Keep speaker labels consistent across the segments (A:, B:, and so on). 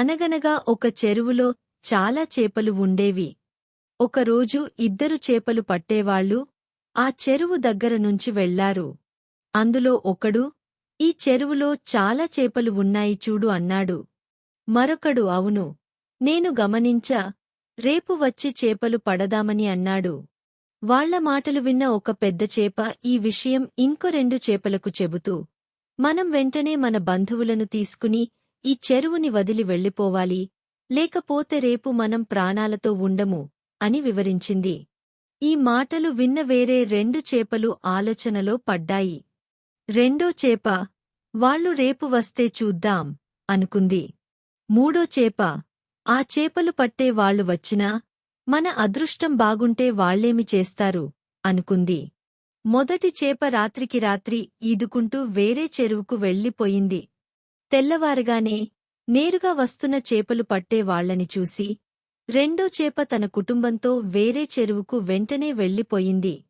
A: అనగనగా ఒక చెరువులో చాలా చేపలు ఉండేవి. ఒకరోజు ఇద్దరు చేపలు పట్టేవాళ్ళు ఆ చెరువు దగ్గర నుంచి వెళ్ళారు అందులో ఒకడు ఈ చెరువులో చాలా చేపలు ఉన్నాయి చూడు అన్నాడు. మరొకడు అవును నేను గమనించా రేపు వచ్చి చేపలు పడదామని అన్నాడు. వాళ్ళ మాటలు విన్న ఒక పెద్ద చేప ఈ విషయం ఇంకో రెండు చేపలకు చెబుతూ మనం వెంటనే మన బంధువులను తీసుకుని ఈ చెరువుని వదిలి వెళ్ళిపోవాలి లేకపోతే రేపు మనం ప్రాణాలతో ఉండము అని వివరించింది. ఈ మాటలు విన్న వేరే రెండు చేపలు ఆలోచనలో పడ్డాయి. రెండో చేప వాళ్ళు రేపు వస్తే చూద్దాం అనుకుంది. మూడో చేప ఆ చేపలు పట్టే వాళ్ళు వచ్చినా మన అదృష్టం బాగుంటే వాళ్ళేమి చేస్తారు అనుకుంది. మొదటి చేప రాత్రికి రాత్రి ఈదుకుంటూ వేరే చెరువుకు వెళ్ళిపోయింది. తెల్లవారుగానే నేరుగా వస్తున్న చేపలు పట్టే వాళ్ళని చూసి రెండో చేప తన కుటుంబంతో వేరే చెరువుకు వెంటనే వెళ్ళిపోయింది.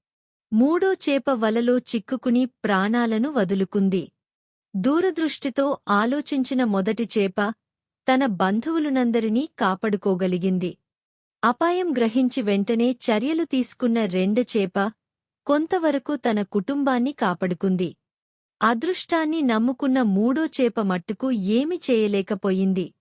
A: మూడో చేప వలలో చిక్కుకుని ప్రాణాలను వదులుకుంది. దూరదృష్టితో ఆలోచించిన మొదటి చేప తన బంధువులునందరినీ కాపాడుకోగలిగింది. అపాయం గ్రహించి వెంటనే చర్యలు తీసుకున్న రెండ చేప కొంతవరకు తన కుటుంబాన్ని కాపాడుకుంది. అదృష్టాన్ని నమ్ముకున్న మూడో చేప మట్టుకు ఏమి చేయలేకపోయింది.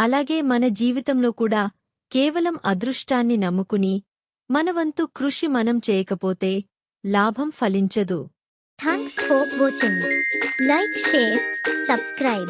A: అలాగే మన జీవితంలో కూడా కేవలం అదృష్టాన్ని నమ్ముకుని మనవంతు కృషి మనం చేయకపోతే లాభం ఫలించదు.
B: Thanks for watching like share subscribe